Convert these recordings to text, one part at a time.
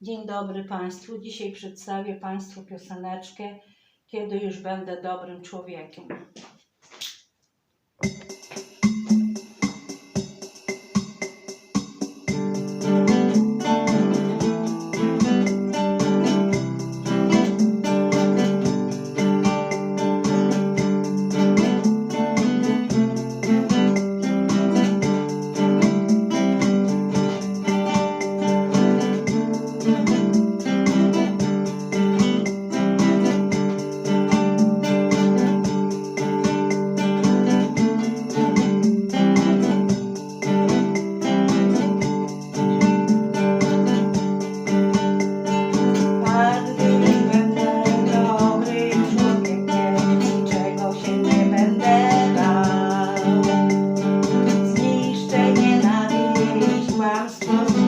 Dzień dobry Państwu. Dzisiaj przedstawię Państwu pioseneczkę Kiedy już będę dobrym człowiekiem. abraço.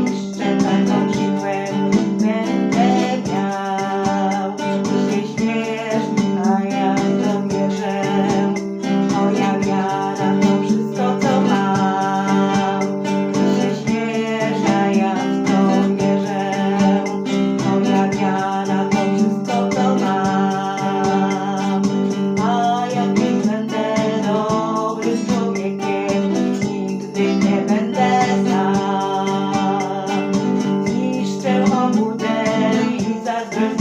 I do.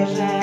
wierzę.